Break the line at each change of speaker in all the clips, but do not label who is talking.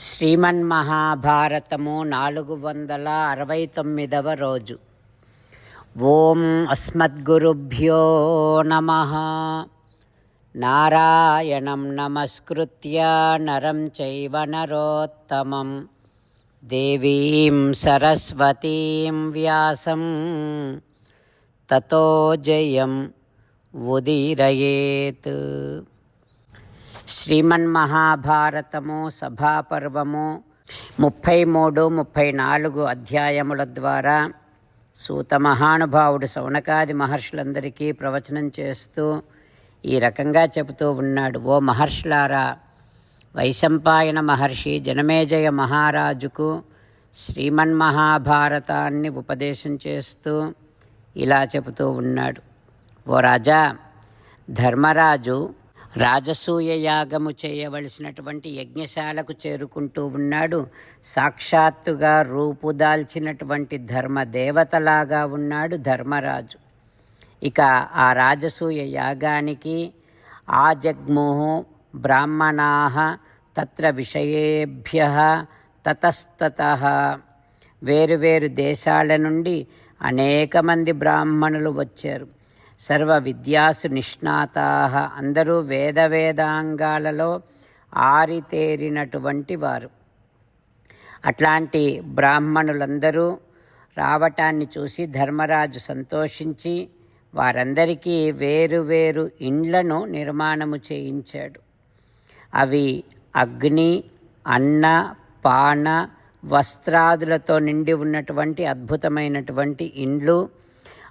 శ్రీమన్మహాభారతము నాలుగు వందల అరవై తొమ్మిదవ రోజు. ఓం అస్మద్గురుభ్యో నమ. నారాయణం నమస్కృత్య నరం చైవ నరోత్తమం. దేవీం సరస్వతీం వ్యాసం. తతో జయం ఉదీరయేత్. శ్రీమన్మహాభారతము సభాపర్వము ముప్పై మూడు ముప్పై నాలుగు అధ్యాయముల ద్వారా సూత మహానుభావుడు సౌనకాది మహర్షులందరికీ ప్రవచనం చేస్తూ ఈ రకంగా చెబుతూ ఉన్నాడు. ఓ మహర్షులారా వైశంపాయన మహర్షి జనమేజయ మహారాజుకు శ్రీమన్మహాభారతాన్ని ఉపదేశం చేస్తూ ఇలా చెబుతూ ఉన్నాడు. ఓ రాజా ధర్మరాజు రాజసూయ యాగము చేయవలసినటువంటి యజ్ఞశాలకు చేరుకుంటూ ఉన్నాడు. సాక్షాత్తుగా రూపుదాల్చినటువంటి ధర్మదేవతలాగా ఉన్నాడు ధర్మరాజు. ఇక ఆ రాజసూయ యాగానికి ఆజగ్ము బ్రాహ్మణా తత్ర విషయేభ్య తతస్తత. వేరువేరు దేశాల నుండి అనేక మంది బ్రాహ్మణులు వచ్చారు. సర్వ విద్యాసు నిష్ణాతా. అందరూ వేద వేదాంగాలలో ఆరితేరినటువంటి వారు. అట్లాంటి బ్రాహ్మణులందరూ రావటాన్ని చూసి ధర్మరాజు సంతోషించి వారందరికీ వేరు వేరు ఇండ్లను నిర్మాణము చేయించాడు. అవి అగ్ని అన్న పాన వస్త్రాదులతో నిండి ఉన్నటువంటి అద్భుతమైనటువంటి ఇండ్లు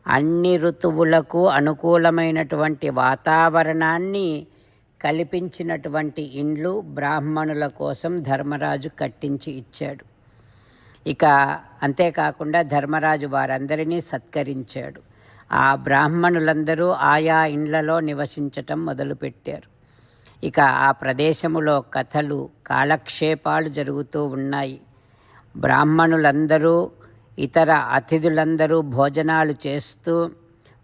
అన్ని ఋతువులకు అనుకూలమైనటువంటి వాతావరణాన్ని కల్పించినటువంటి ఇండ్లు బ్రాహ్మణుల కోసం ధర్మరాజు కట్టించి ఇచ్చాడు. ఇక అంతేకాకుండా ధర్మరాజు వారందరినీ సత్కరించాడు. ఆ బ్రాహ్మణులందరూ ఆయా ఇండ్లలో నివసించటం మొదలుపెట్టారు. ఇక ఆ ప్రదేశములో కథలు కాలక్షేపాలు జరుగుతూ ఉన్నాయి. బ్రాహ్మణులందరూ ఇతర అతిథులందరూ భోజనాలు చేస్తూ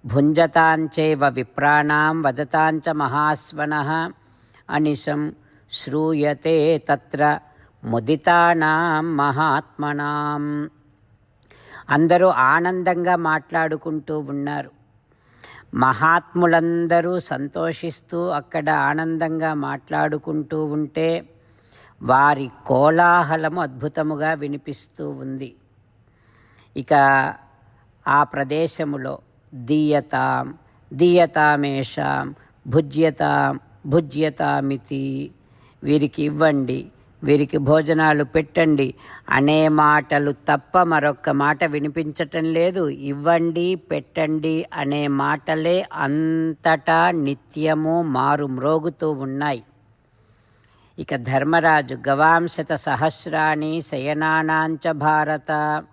భుంజతాంచైవ విప్రాణాం వదతాంచ మహాస్వన అనిశం శ్రూయతే తత్ర ముదితానాం మహాత్మనాం. అందరూ ఆనందంగా మాట్లాడుకుంటూ ఉన్నారు. మహాత్ములందరూ సంతోషిస్తూ అక్కడ ఆనందంగా మాట్లాడుకుంటూ ఉంటే వారి కోలాహలము అద్భుతముగా వినిపిస్తూ ఉంది. ఇక ఆ ప్రదేశములో దీయతాం దీయతామేషాం భుజ్యతాం భుజ్యతామితి. వీరికి ఇవ్వండి వీరికి భోజనాలు పెట్టండి. అనే మాటలు తప్ప మరొక్క మాట వినిపించటం లేదు. ఇవ్వండి పెట్టండి అనే మాటలే అంతటా నిత్యము మారు మ్రోగుతూ ఉన్నాయి. ఇక ధర్మరాజు గవాంశత సహస్రాణి శయనానాంచ భారత.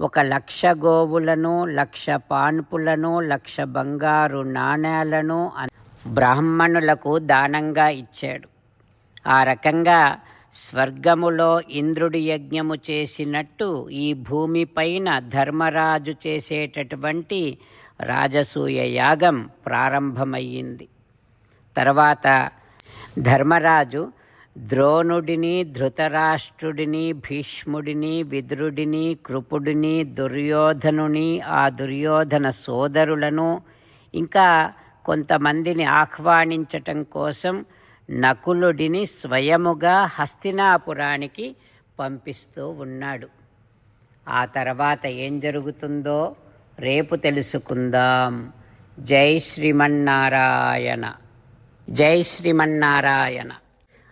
ఒక లక్ష గోవులను లక్ష పాన్పులను లక్ష బంగారు నాణేలను బ్రాహ్మణులకు దానంగా ఇచ్చాడు. ఆ రకంగా స్వర్గములో ఇంద్రుడి యజ్ఞము చేసినట్టు ఈ భూమిపైన ధర్మరాజు చేసేటటువంటి రాజసూయ యాగం ప్రారంభమయ్యింది. తర్వాత ధర్మరాజు ద్రోణుడిని ధృతరాష్ట్రుడిని భీష్ముడిని విదురుడిని కృపుడిని దుర్యోధనుని ఆ దుర్యోధన సోదరులను ఇంకా కొంతమందిని ఆహ్వానించటం కోసం నకులుడిని స్వయముగా హస్తినాపురానికి పంపిస్తూ ఉన్నాడు. ఆ తర్వాత ఏం జరుగుతుందో రేపు తెలుసుకుందాం. జై శ్రీమన్నారాయణ. జై శ్రీమన్నారాయణ.